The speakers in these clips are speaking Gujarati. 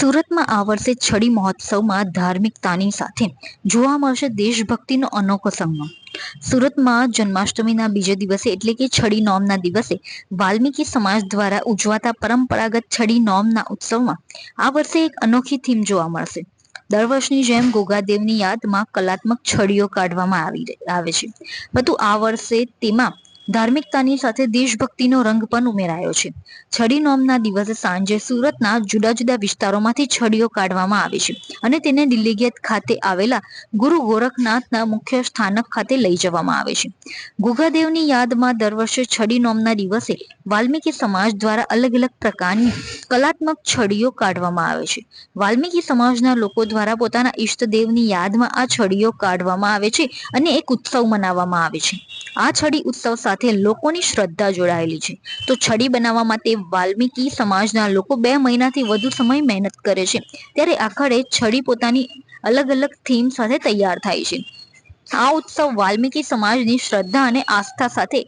સુરતમાં આ વર્ષે છડી મહોત્સવમાં ધાર્મિકતાની સાથે જોવા મળશે દેશભક્તિનો અનોખો સંગમ. સુરતમાં જન્માષ્ટમીના બીજા દિવસે એટલે કે છડી નોમના દિવસે વાલ્મીકી સમાજ દ્વારા ઉજવાતા પરંપરાગત છડી નોમના ઉત્સવમાં આ વર્ષે એક અનોખી થીમ જોવા મળશે. દર વર્ષની જેમ ગોગાદેવની યાદમાં કલાત્મક છડીઓ કાઢવામાં આવી આવે છે. પરંતુ આ વર્ષે તેમાં ધાર્મિકતાની સાથે દેશભક્તિનો રંગ પણ ઉમેરાયો છે. છડી નોમના દિવસે સાંજે સુરતના જુદા જુદા વિસ્તારોમાંથી છડીઓ કાઢવામાં આવે છે અને તેને દિલ્હી ખાતે આવેલા ગુરુ ગોરખનાથના મુખ્ય સ્થાનક ખાતે લઈ જવામાં આવે છે. ગુગાદેવની યાદમાં દર વર્ષે છડી નોમના દિવસે વાલ્મીકી સમાજ દ્વારા અલગ અલગ પ્રકારની કલાત્મક છડીઓ કાઢવામાં આવે છે. વાલ્મીકી સમાજના લોકો દ્વારા પોતાના ઈષ્ટદેવની યાદમાં આ છડીઓ કાઢવામાં આવે છે અને એક ઉત્સવ મનાવવામાં આવે છે. આ છડી ઉત્સવ સાથે લોકોની શ્રદ્ધા જોડાયેલી છે. તો છડી બનાવવા માટે વાલ્મીકી સમાજના લોકો બે મહિનાથી વધુ સમય મહેનત કરે છે. ત્યારે આખરે છડી પોતાની અલગ અલગ થીમ સાથે તૈયાર થાય છે. આ ઉત્સવ વાલ્મીકી સમાજની શ્રદ્ધા અને આસ્થા સાથે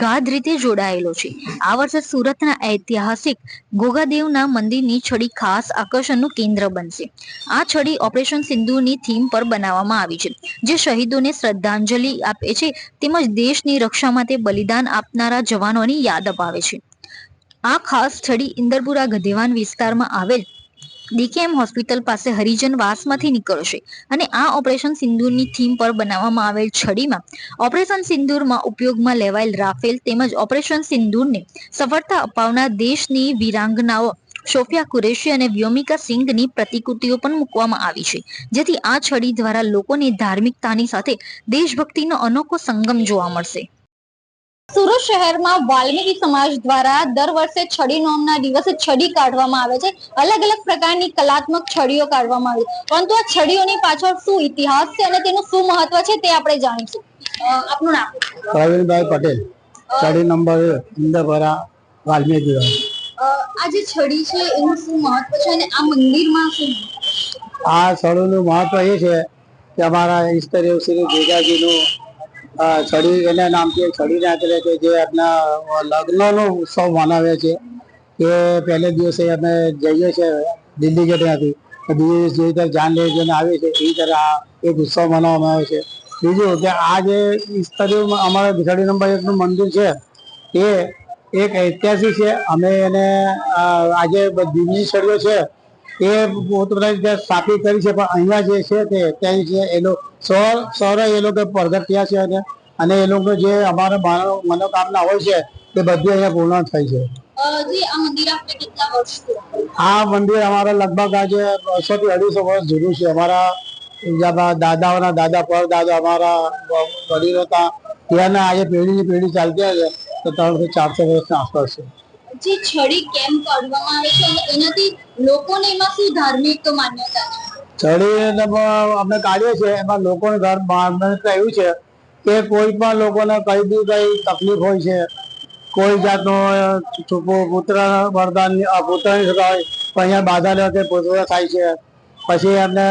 ગાઢ રીતે જોડાયેલો છે. આ વર્ષે સુરતના ઐતિહાસિક ગોગાદેવના મંદિરની છડી ખાસ આકર્ષણનું કેન્દ્ર બનશે. આ છડી ઓપરેશન સિંધુની થીમ પર બનાવવામાં આવી છે, જે શહીદોને શ્રદ્ધાંજલિ આપે છે તેમજ દેશની રક્ષા માટે બલિદાન આપનારા જવાનોની યાદ અપાવે છે. આ ખાસ છડી ઇન્દરપુરા ગધેવાન વિસ્તારમાં આવેલ ડીકેએમ હોસ્પિટલ પાસે હરિજન વાસમાંથી નીકળશે અને આ ઓપરેશન સિંદૂરની થીમ પર બનાવવામાં આવેલ છડીમાં ઓપરેશન સિંદૂરમાં ઉપયોગમાં લેવાયેલ રાફેલ તેમજ ઓપરેશન સિંદૂરને સફળતા અપાવનાર દેશની વીરાંગનાઓ સોફિયા કુરેશી અને વ્યોમિકા સિંઘની પ્રતિકૃતિઓ પણ મૂકવામાં આવી છે. જેથી આ છડી દ્વારા લોકોની ધાર્મિકતાની સાથે દેશભક્તિનો અનોખો સંગમ જોવા મળશે. સુરત શહેરમાં વાલ્મીકી સમાજ દ્વારા દર વર્ષે છડી નોમના દિવસે છડી કાઢવામાં આવે છે. અલગ અલગ પ્રકારની કલાત્મક છડીઓ કાઢવામાં આવે. છે પરંતુ આ છડીઓની પાછળ શું ઇતિહાસ છે અને તેનું શું મહત્વ છે તે આપણે જાણીશું. આપનું નામ? પ્રવીણભાઈ પટેલ. છડી નંબર ઇન્દરપરા વાલ્મીકી આ જે છડી છે એનું શું મહત્વ છે અને આ મંદિરમાં શું આ છડીનું મહત્વ એ છે કે અમારા ઈષ્ટદેવ શ્રી ગોગાજીનું છડી, એના નામથી છડી નાખેલે છે, જે આપણા લગ્નનો ઉત્સવ મનાવે છે. એ પહેલે દિવસે અમે જઈએ છીએ દિલ્હી કે ત્યાંથી બીજે જે રીતે જાન લઈ જઈને આવે છે એ રીતે આ એક ઉત્સવ મનાવવામાં આવે છે. બીજું કે આ જે ઈષ્ટદેવ અમારા છડી નંબર એકનું મંદિર છે, એ એક ઐતિહાસિક છે. અમે એને આજે દિલ્હી છડ્યો છે એ પોતપોતાની રીતે સ્થાપિત કરી છે પણ અહીંયા જે છે તે ત્યાં છે એ લોકો સૌર સૌરે એ લોકો પ્રગટ છે અને અને એ લોકો જે અમારા મનોકામના હોય છે તે બધી અહીંયા પૂર્ણ થઈ છે. આ મંદિર અમારા લગભગ આજે બસો થી અઢીસો વર્ષ જૂનું છે. અમારા દાદાઓના દાદા પર દાદા અમારા વડીલો હતા ત્યાંના આજે પેઢીની પેઢી ચાલતી હશે તો ત્રણ ચારસો વર્ષના આસપાસ છે. જે છડી કેમ કાઢવામાં આવે છે અને એનાથી લોકોને એમાં શું ધાર્મિક માન્યતા છે? છડી અમે કાઢીએ છીએ. એમાં લોકોને માન્યતા એવું છે કે કોઈ પણ લોકોને કઈ બી કઈ તકલીફ હોય છે, કોઈ જાતનો પુત્ર વરદાન પુત્રની પણ અહીંયા બાધા લેવા પુત્ર થાય છે. પછી એમને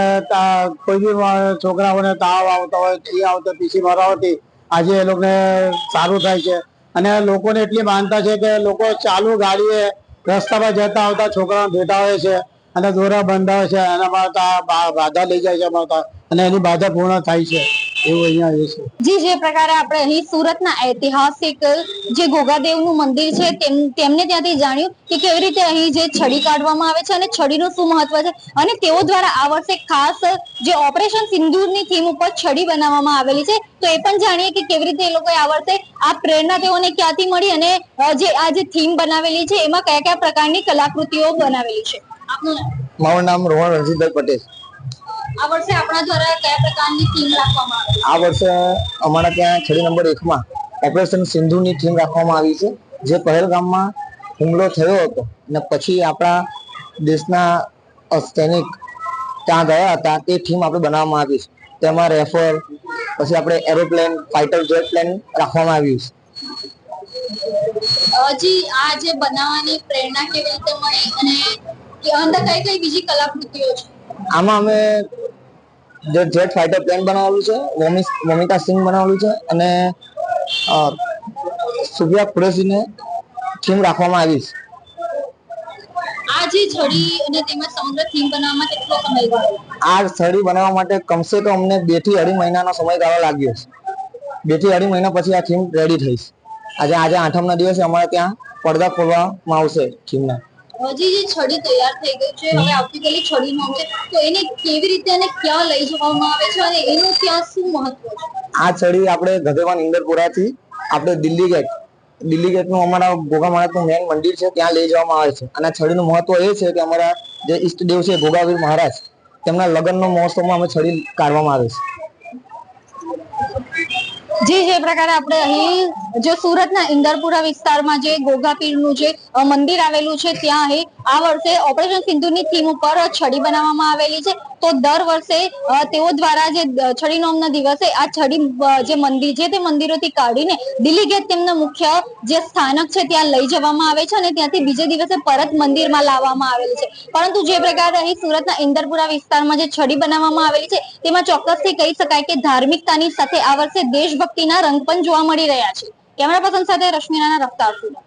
કોઈ બી છોકરાઓને તાવ આવતો હોય એ આવતો પીસી મરાવતી આજે એ લોકોને સારું થાય છે. અને લોકોને એટલી માનતા છે કે લોકો ચાલુ ગાડીએ રસ્તા પર જતા આવતા છોકરાઓ ભેટાવે છે અને દોરા બંધાવે છે એના માટે બાધા લઈ જાય છે અને એની બાધા પૂર્ણ થાય છે એવું અહીંયા એ છે. જી જે પ્રકારે આપણે અહીં સુરતના ઐતિહાસિક જે ગોગાદેવનું મંદિર છે તેમને ત્યાંથી જાણ્યું કે કેવી રીતે અહીં જે છડી કાઢવામાં આવે છે અને છડીનું શું મહત્વ છે અને તેઓ દ્વારા આ વર્ષે ખાસ જે ઓપરેશન સિંદૂરની થીમ ઉપર છડી બનાવવામાં આવેલી છે તો એ પણ જાણીએ કે કેવી રીતે એ લોકોએ આ વર્ષે આ પ્રેરણા તેઓને ક્યાંથી મળી અને જે આ જે થીમ બનાવેલી છે એમાં કયા કયા પ્રકારની કલાકૃતિઓ બનાવેલી છે. આપનું મારું નામ રોહણ રણજીતભાઈ પટેલ. આ વર્ષે આપણા દ્વારા કયા પ્રકારની થીમ રાખવામાં આવી આ વર્ષે અમારા ત્યાં છડી નંબર એકમાં ઓપરેશન સિંધુની થીમ રાખવામાં આવી છે જે પહેલગામમાં હુમલો થયો હતો અને પછી આપણા દેશના સૈનિક ત્યાં ગયા હતા તે થીમ આપણે બનાવવામાં આવી છે. તેમાં રેફર પછી આપણે એરોપ્લેન ફાઇટર જેટ પ્લેન રાખવામાં આવ્યું છે. હજી આ જે બનાવવાની પ્રેરણા કેવી રીતે મળી અને અંદર કઈ કઈ બીજી કલાકૃતિઓ છે? આમાં અમે જે જેટ ફાઇટર પ્લેન બનાવેલું છે વમિતા સિંહ બનાવેલું છે અને સુભિયા કુરેશીને થીમ રાખવામાં આવી છે. આ જે છડી અને તેમાં સમગ્ર થીમ બનાવવામાં કેટલો સમય ગયો આ છડી બનાવવા માટે કમસે કમ અમને બેથી અઢી મહિનાનો સમયગાળો લાગ્યો છે. બેથી અઢી મહિના પછી આ થીમ રેડી થઈ છે. આજે આજે આઠમના દિવસે અમારે ત્યાં પડદા ખોલવામાં આવશે થીમના હજી જે છડી તૈયાર થઈ ગઈ છે, હવે આવતીકાલે છડી નો છે તો એને કેવી રીતે અને ક્યાં લઈ જવામાં આવે છે અને એનું ત્યાં શું મહત્વ છે? આ છડી આપણે ગધેવાન ઇન્દરપુરાથી આપણે દિલ્હી ગેટ દિલ્હી ગેટનું અમારા ગોગા મહારાજનું મેન મંદિર છે, ત્યાં લઈ જવામાં આવે છે. અને છડીનું મહત્વ એ છે કે અમારા જે ઈષ્ટદેવ છે, ભોગાવીર મહારાજ, તેમના લગ્નનો મહોત્સવમાં અમે છડી કાઢવામાં આવે છે. જે જે પ્રકારે આપણે અહીં જે સુરતના ઇન્દરપુરા વિસ્તારમાં જે ગોગાપીરનું જે મંદિર આવેલું છે, ત્યાં અહીં આ વર્ષે ઓપરેશન સિંધુની થીમ ઉપર છડી બનાવવામાં આવેલી છે. તો દર વર્ષે તેઓ દ્વારા જે છડી નોમના દિવસે આ છડી જે મંદિર છે તે મંદિરોથી કાઢીને દિલ્હી ગેટ તેમના મુખ્ય જે સ્થાનક છે ત્યાં લઈ જવામાં આવે છે અને ત્યાંથી બીજે દિવસે પરત મંદિરમાં લાવવામાં આવેલી છે. પરંતુ જે પ્રકારે અહીં સુરતના ઇન્દરપુરા વિસ્તારમાં જે છડી બનાવવામાં આવેલી છે, તેમાં ચોક્કસથી કહી શકાય કે ધાર્મિકતાની સાથે આ વર્ષે દેશભક્તિના રંગ પણ જોવા મળી રહ્યા છે. કેમેરા પર્સન સાથે રશ્મિરાના રફતાર સુરત.